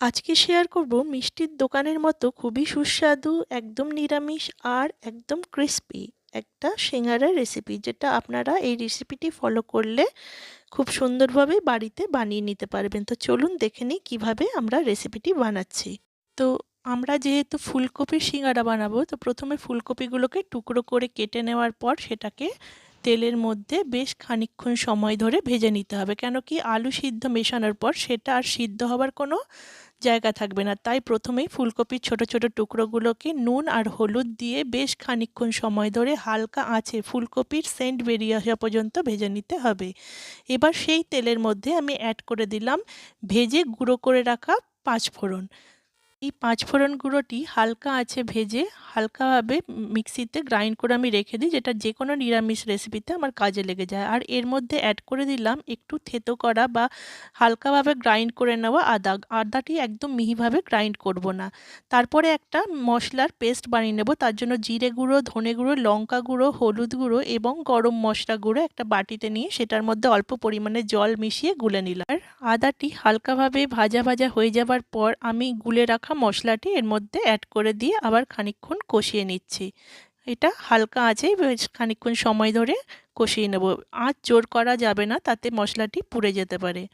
আজকে শেয়ার করব মিষ্টির দোকানের মতো খুবই সুস্বাদু, একদম নিরামিষ আর একদম ক্রিস্পি একটা সিঙ্গারার রেসিপি যেটা আপনারা এই রেসিপিটি ফলো করলে খুব সুন্দরভাবে বাড়িতে বানিয়ে নিতে পারবেন। তো চলুন দেখে নিই কীভাবে আমরা রেসিপিটি বানাচ্ছি। তো আমরা যেহেতু ফুলকপির সিঙ্গারা বানাবো, তো প্রথমে ফুলকপিগুলোকে টুকরো করে কেটে নেওয়ার পর সেটাকে তেলের মধ্যে বেশ খানিক্ষণ সময় ধরে ভেজে নিতে হবে। কেন কি আলু সিদ্ধ মেশানোর পর সেটা আর সিদ্ধ হবার কোনো জায়গা থাকবে না। তাই প্রথমেই ফুলকপির ছোট ছোট টুকরোগুলোকে নুন আর হলুদ দিয়ে বেশ খানিক্ষণ সময় ধরে হালকা আছে ফুলকপির সেন্ট বেরিয়ে আসা পর্যন্ত ভেজে নিতে হবে। এবার সেই তেলের মধ্যে আমি অ্যাড করে দিলাম ভেজে গুঁড়ো করে রাখা পাঁচফোড়ন। এই পাঁচফোড়ন গুঁড়োটি হালকা আছে ভেজে হালকাভাবে মিক্সিতে গ্রাইন্ড করে আমি রেখে দিই, যেটা যে কোনো নিরামিষ রেসিপিতে আমার কাজে লেগে যায়। আর এর মধ্যে অ্যাড করে দিলাম একটু থেতো করা বা হালকাভাবে গ্রাইন্ড করে নেওয়া আদা। আদাটি একদম মিহিভাবে গ্রাইন্ড করব না। তারপরে একটা মশলার পেস্ট বানিয়ে নেব, তার জন্য জিরে গুঁড়ো, ধনে গুঁড়ো, লঙ্কা গুঁড়ো, হলুদ গুঁড়ো এবং গরম মশলা গুঁড়ো একটা বাটিতে নিয়ে সেটার মধ্যে অল্প পরিমাণে জল মিশিয়ে গুলে নিলাম। আর আদাটি হালকাভাবে ভাজা ভাজা হয়ে যাবার পর আমি গুলে রাখা মশলাটি এর মধ্যে অ্যাড করে দিয়ে আবার খানিক্ষণ কষিয়ে নিচ্ছি। এটা হালকা আঁচেই বেশ খানিক্ষণ সময় ধরে কষিয়ে নেব। আঁচ জোর করা যাবে না, তাতে মশলাটি পুড়ে যেতে পারে।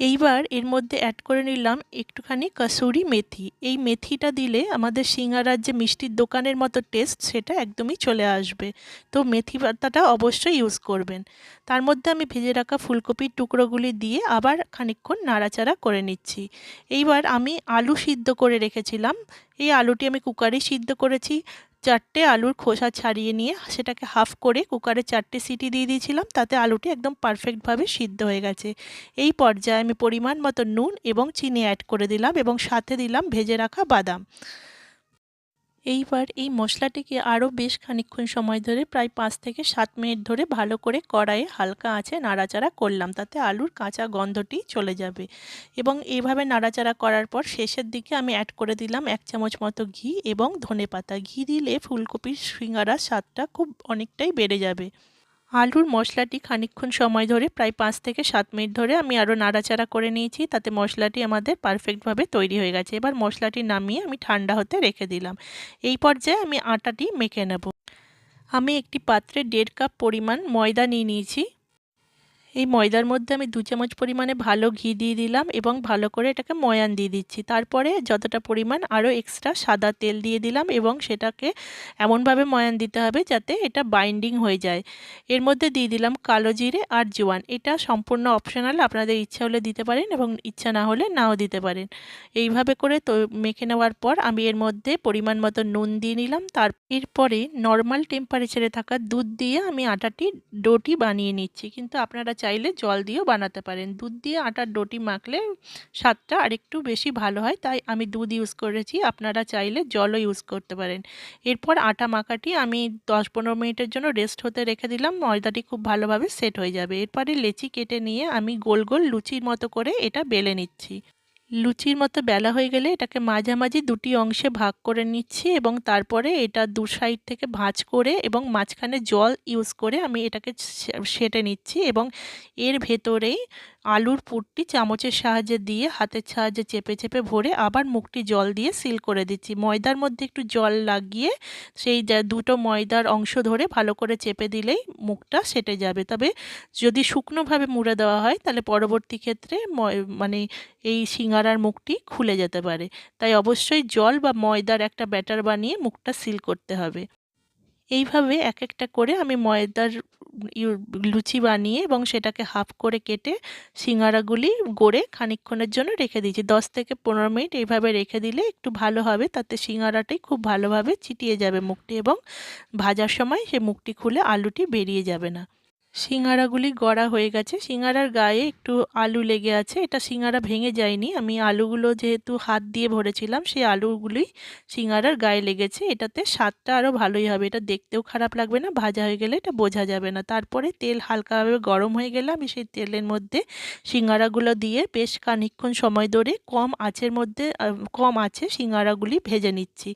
এইবার এর মধ্যে অ্যাড করে নিলাম একটুখানি কাসুরি মেথি। এই মেথিটা দিলে আমাদের সিঙ্গারার যে মিষ্টির দোকানের মতো টেস্ট সেটা একদমই চলে আসবে। তো মেথি পাতাটা অবশ্যই ইউজ করবেন। তার মধ্যে আমি ভেজে রাখা ফুলকপির টুকরোগুলি দিয়ে আবার খানিক্ষণ নাড়াচাড়া করে নিচ্ছি। এইবার আমি আলু সিদ্ধ করে রেখেছিলাম। এই আলুটি আমি কুকারে সিদ্ধ করেছি। চারটে আলুর খোসা ছাড়িয়ে নিয়ে সেটাকে হাফ করে কুকারে চারটে সিটি দিয়ে দিয়েছিলাম, তাতে আলুটি একদম পারফেক্টভাবে সিদ্ধ হয়ে গেছে। এই পর্যায়ে আমি পরিমাণ মতো নুন এবং চিনি অ্যাড করে দিলাম এবং সাথে দিলাম ভেজে রাখা বাদাম। এইবার এই মশলাটিকে আরও বেশ খানিক্ষণ সময় ধরে প্রায় পাঁচ থেকে সাত মিনিট ধরে ভালো করে কড়াইয়ে হালকা আঁচে নাড়াচাড়া করলাম। তাতে আলুর কাঁচা গন্ধটি চলে যাবে। এবং এইভাবে নাড়াচাড়া করার পর শেষের দিকে আমি অ্যাড করে দিলাম এক চামচ মতো ঘি এবং ধনে পাতা ঘি দিলে ফুলকপির সিঙ্গারার স্বাদটা খুব অনেকটাই বেড়ে যাবে। আলুর মশলাটি খানিক্ষণ সময় ধরে প্রায় পাঁচ থেকে সাত মিনিট ধরে আমি আরও নাড়াচাড়া করে নিয়েছি, তাতে মশলাটি আমাদের পারফেক্টভাবে তৈরি হয়ে গেছে। এবার মশলাটি নামিয়ে আমি ঠান্ডা হতে রেখে দিলাম। এই পর্যায়ে আমি আটাটি মেখে নেব। আমি একটি পাত্রে দেড় কাপ পরিমাণ ময়দা নিয়ে নিয়েছি। এই ময়দার মধ্যে আমি দু চামচ পরিমাণে ভালো ঘি দিয়ে দিলাম এবং ভালো করে এটাকে ময়ান দিয়ে দিচ্ছি। তারপরে যতটা পরিমাণ আরও এক্সট্রা সাদা তেল দিয়ে দিলাম এবং সেটাকে এমনভাবে ময়ান দিতে হবে যাতে এটা বাইন্ডিং হয়ে যায়। এর মধ্যে দিয়ে দিলাম কালো জিরে আর জোয়ান। এটা সম্পূর্ণ অপশনাল আপনাদের ইচ্ছা হলে দিতে পারেন এবং ইচ্ছা না হলে নাও দিতে পারেন। এইভাবে করে তো মেখে নেওয়ার পর আমি এর মধ্যে পরিমাণ মতো নুন দিয়ে নিলাম। তার এরপরে নর্মাল টেম্পারেচারে থাকা দুধ দিয়ে আমি আটাটি ডোটি বানিয়ে নিচ্ছি। কিন্তু আপনারা চাইলে জল দিয়েও বানাতে পারেন। দুধ দিয়ে আটার ডোটি মাখলে স্বাদটা আরেকটু বেশি ভালো হয়, তাই আমি দুধ ইউজ করেছি। আপনারা চাইলে জলও ইউজ করতে পারেন। এরপর আটা মাখাটি আমি দশ পনেরো মিনিটের জন্য রেস্ট হতে রেখে দিলাম। ময়দাটি খুব ভালোভাবে সেট হয়ে যাবে। এরপরে লেচি কেটে নিয়ে আমি গোল গোল লুচির মতো করে এটা বেলে নিচ্ছি। লুচির মতো বেলা হয়ে গেলে এটাকে মাঝামাঝি দুটি অংশে ভাগ করে নিচ্ছি এবং তারপরে এটা দু সাইড থেকে ভাঁজ করে এবং মাঝখানে জল ইউজ করে আমি এটাকে সেটে নিচ্ছি এবং এর ভেতরেই আলুর পুরটি চামচের সাহায্যে দিয়ে হাতের সাহায্যে চেপে চেপে ভরে আবার মুখটি জল দিয়ে সিল করে দিচ্ছি। ময়দার মধ্যে একটু জল লাগিয়ে সেই দুটো ময়দার অংশ ধরে ভালো করে চেপে দিলেই মুখটা সেটে যাবে। তবে যদি শুকনোভাবে মুড়ে দেওয়া হয় তাহলে পরবর্তী ক্ষেত্রে মানে এই সিঙ্গারার মুখটি খুলে যেতে পারে। তাই অবশ্যই জল বা ময়দার একটা ব্যাটার বানিয়ে মুখটা সিল করতে হবে। এইভাবে এক একটা করে আমি ময়দার লুচি বানিয়ে এবং সেটাকে হাফ করে কেটে সিঙ্গারাগুলি গড়ে খানিক্ষণের জন্য রেখে দিয়েছি। দশ থেকে পনেরো মিনিট এইভাবে রেখে দিলে একটু ভালো হবে, তাতে সিঙ্গারাটি খুব ভালোভাবে চিটিয়ে যাবে মুখটি এবং ভাজার সময় সে মুখটি খুলে আলুটি বেরিয়ে যাবে না। সিঙ্গারাগুলি গড়া হয়ে গেছে। সিঙ্গারার গায়ে একটু আলু লেগে আছে। এটা সিঙ্গারা ভেঙে যায়নি। আমি আলুগুলো যেহেতু হাত দিয়ে ভরেছিলাম, সেই আলুগুলি সিঙ্গারার গায়ে লেগেছে। এটাতে স্বাদটা আরও ভালোই হবে। এটা দেখতেও খারাপ লাগবে না, ভাজা হয়ে গেলে এটা বোঝা যাবে না। তারপরে তেল হালকাভাবে গরম হয়ে গেলে আমি সেই তেলের মধ্যে সিঙ্গারাগুলো দিয়ে বেশ খানিক্ষণ সময় ধরে কম আঁচের মধ্যে কম আছে সিঙ্গারাগুলি ভেজে নিচ্ছি।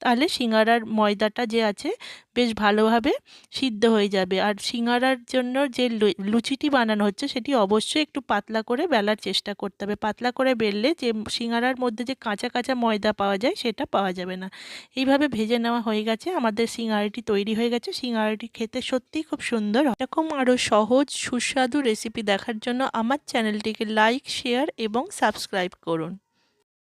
তাহলে সিঙ্গারার ময়দাটা যে আছে, বেশ ভালোভাবে সিদ্ধ হয়ে যাবে। আর সিঙ্গারার জন্য জন্য যে লুচিটি বানানো হচ্ছে সেটি অবশ্যই একটু পাতলা করে বেলার চেষ্টা করতে হবে। পাতলা করে বেললে যে সিঙ্গারার মধ্যে যে কাঁচা কাঁচা ময়দা পাওয়া যায় সেটা পাওয়া যাবে না। এইভাবে ভেজে নেওয়া হয়ে গেছে। আমাদের সিঙ্গারাটি তৈরি হয়ে গেছে। সিঙ্গারাটি খেতে সত্যিই খুব সুন্দর। এরকম আরও সহজ, সুস্বাদু রেসিপি দেখার জন্য আমার চ্যানেলটিকে লাইক, শেয়ার এবং সাবস্ক্রাইব করুন।